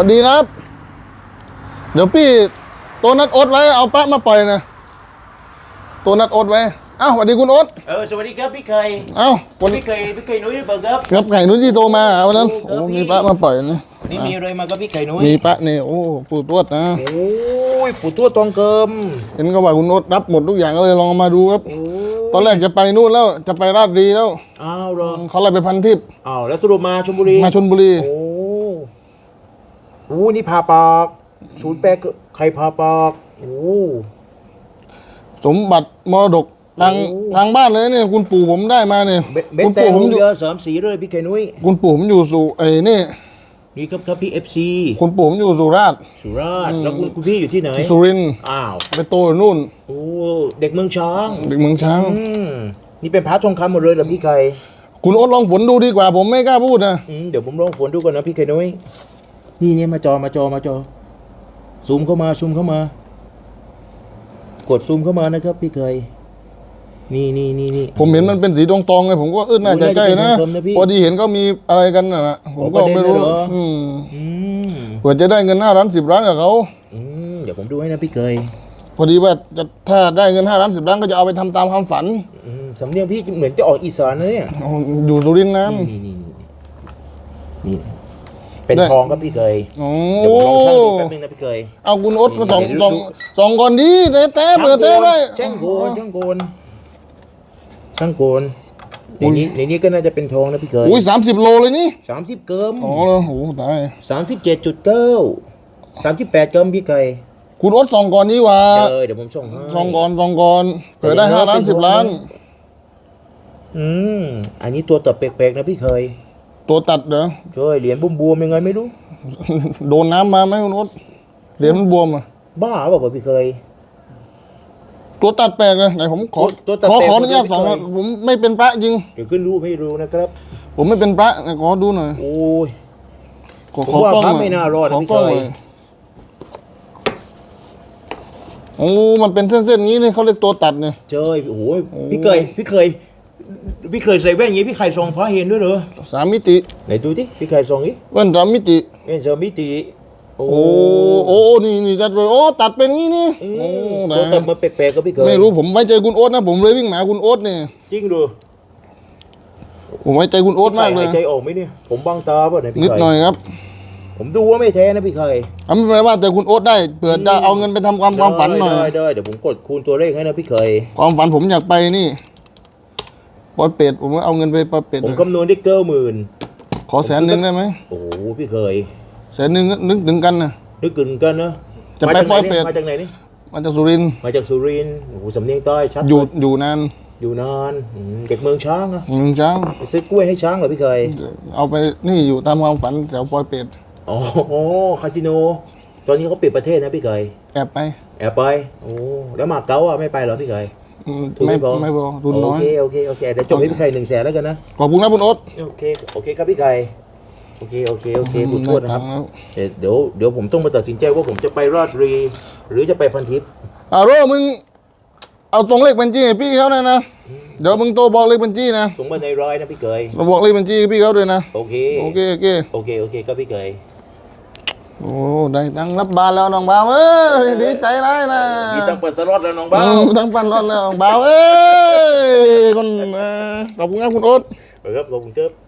วัสดีครับ เดี๋ยวพี่ตัวนัดโอ๊ตไว้เอาปะมาปล่อยนะตัวนัดโอ๊ตไว้อ้าวสวัสดีคุณโอ๊ตเออสวัสดีครับพี่เคยอ้าวคนพี่เคยพี่เคยนุ้ยหรือเปล่าครับกับไก่นุ้นที่โทรมาวันนั้นโอ้โอ้ครับพี่มีปะมาปล่อยนะนี่มีอะไรมาครับพี่เคยนุ้ยมีปะนี่โอ้ปู่ตวดนะโอ้ยปู่ตัวตองเกิมเห็นก็ว่าคุณโอ๊ตรับหมดทุกอย่างก็เลยลองเอามาดูครับโอ้ตอนแรกจะไปนู่นแล้วจะไปราชบุรีแล้วอ้าวเหรอเขาเลยไปพันทิพย์อ้าวแล้วสรุปมาชลบุรีมาชนบุรีโอ้ โหนี่พาปากศูนย์แปดใครพาปากโอ้สมบัติมรดกทางโอ้ทางบ้านเลยเนี่ยคุณปู่ผมได้มาเนี่ยเบเบนคุณแต่ปู่ผมผมอยู่เรือสามสีเลยพี่เคยนุ้ยคุณปู่ผมอยู่สู่ไอ้นี่นี่ครับครับพี่เอฟซีคุณปู่ผมอยู่สุราษฎร์สุราษฎร์แล้วคุณคุณพี่อยู่ที่ไหนสุรินทร์อ้าวไปโตอยู่นู่นโอ้เด็กเมืองช้างเด็กเมืองช้าง อืมนี่เป็นพระทองคำหมดเลยเหรอพี่เคยคุณโอ๊ตลองฝนดูดีกว่า ผมไม่กล้าพูดนะอืมเดี๋ยวผมลองฝนดูก่อนนะพี่เคยนุ้ย นี่เนี่ยมาจอมาจอมาจอซูมเข้ามาซูมเข้ามา กดซูมเข้ามานะครับ พี่เคยนี่นี่นี่นี่ผมเห็นมันเป็นสีตรงตองไงผมก็เออน่าจะใช่นะน่าจะเป็นทองคำนะพี่พอดีเห็นก็มีอะไรกันนะนะผมก็ประเด็นไม่รู้เลยเหรออืมอืมเผื่อจะได้เงินห้าล้านสิบล้านกับเขาอืมเดี๋ยวผมดูให้นะพี่เคยพอดีว่าจะถ้าได้เงินห้าล้านสิบล้านก็จะเอาไปทำตามความฝันอืมสำเนียงพี่เหมือนจะออกอีสานนะเนี่ยเอาอยู่สุรินทร์นั้นนี่นี่นี่นี่ เป็นได้ทองครับพี่เคยโอ้เดี๋ยวผมลองชั่งดูแป๊บนึงนะพี่เคย เอาคุณโอ๊ตมาสองเดี๋ยวสองดูสองก่อนดีเต้เต้เปิดเต้ได้ช่างโกนช่างโกนช่างโกนในนี้ในนี้ก็น่าจะเป็นทองนะพี่เคยอุ้ยสามสิบโลเลยนี่สามสิบเกิมอ๋อเลยโอ้โหตายสามสิบเจ็ดจุดเก้าสามสิบแปดเกิมพี่เคยคุณโอ๊ตสองก่อนนี้ว่าเออเดี๋ยวผมส่งให้สองก่อนสองก่อนเผื่อได้ห้าล้านสิบล้าน อืมอันนี้ตัวตัดแปลกๆนะพี่เคย ตัวตัดเหรอช่วยเหรียญบุ้มบวมๆยังไงไม่รู้ โดนน้ำมาไหมคุณโอ๊ตเหรียญมันบวมอะบ้าเปล่าพี่เคย ตัวตัดแปลกเลยไหนผมขอตัวตัดขอแปลกขออนุญาตผมไม่สองเคยผมไม่เป็นพระจริง เดี๋ยวขึ้นรูปให้ดูนะครับ ผมไม่เป็นพระไหนขอดูหน่อยโอ้ย ขอผมขอว่ากล้องพระหน่อยไม่น่ารอดนะขอพี่กล้องเคหยน่อยโอ้มันเป็นเส้นๆงี้นี่เขาเรียกตัวตัดเนี่ย เจ้ยโอ้ยพี่เคยพี่เคย พี่เคยใส่แว่นอย่างนี้พี่เคยทรงพระเห็นด้วยเหรอสามมิติไหนดูดิพี่เคยทรงนี้เว้นสามมิติเอ็นเซอร์มิติโอ้โอ้โอ้นี่นี่จัดไปโอ้ตัดเป็นงี้นี่อืโอ้มไหนตัวตัดมาแปลกๆก็พี่เคยไม่รู้ผมไว้ใจคุณโอ๊ตนะผมเลยวิ่งมาหาคุณโอ๊ตเนี่ยจริงดูผมไว้ใจคุณโอ๊ตมากเลยหายใจออกไหมเนี่ยผมบังตาป่ะเนี่ยพี่นิดเคยหน่อยครับ ผมดูว่าไม่แท้นะพี่เคยทำไม่เป็นไรว่าแต่คุณโอ๊ตได้เผื่อจะเอาเงินไปทำความความฝันหน่อยได้ได้เดี๋ยวผมกดคูณตัวเลขให้นะพี่เคยความฝันผมอยากไปนี่ ปอยเป็ดผมเอาเงินไปปอยเป็ดผมคำนวณได้เก้าหมื่นขอแสนหนึ่งได้ไหมโอ้โหพี่เคยแสนหนึ่งนึกถึงกันนะนึกกึ่งกันนะจะไปมาจากไหนปอยเป็ดมาจากไหนนี่มาจากสุรินทร์มาจากสุรินทร์โอ้โหสำเนียงใต้ชัดอยู่เลยอยู่นานอยู่นานอืมเด็กเมืองช้างอะหนึ่งช้างไปซื้อกล้วยให้ช้างเหรอพี่เคย เอาไปนี่อยู่ตามความฝันแถวปอยเป็ดอ๋อคาสิโน ตอนนี้เขาปิดประเทศนะพี่เคยแอบไป แอบไปโอ้แล้วมาเก๊าอะไม่ไปเหรอพี่เคยอืมทุน ไม่ไม่พอไม่พอทุนน้อย โอเคโอเคโอเคเดี๋ยวจบให้พี่เคยหนึ่งแสนแล้วกันนะ ขอบคุณครับคุณโอ๊ตโอเคโอเคครับพี่เคยโอเคโอเคโอเคบุญทวดนะครับได้ตังค์แล้วเดี๋ยวเดี๋ยวผมต้องมาตัดสินใจว่าผมจะไปราชบุรี หรือจะไปพันทิพย์อ่าโร่มึง เอาส่งเลขบัญชีให้พี่เขาหน่อยนะ เดี๋ยวมึงโตบอกเลขบัญชีนะส่งมาในร้อยนะพี่เคยมาบอกเลขบัญชีให้พี่เขาด้วยนะ โอเคโอเคโอเคโอเคโอเคครับพี่เคย โอ้ได้ตังค์รับบานแล้วน้องบ่าวเอ้ยดีใจไรนะมีตังเปิดสล็อตแล้วน้องบ้าเออทั้งปันรอดแล้วน้องบ่าวเอ้ยคนเออขอบคุณครับคุณโอ๊ตครับขอบคุณครับ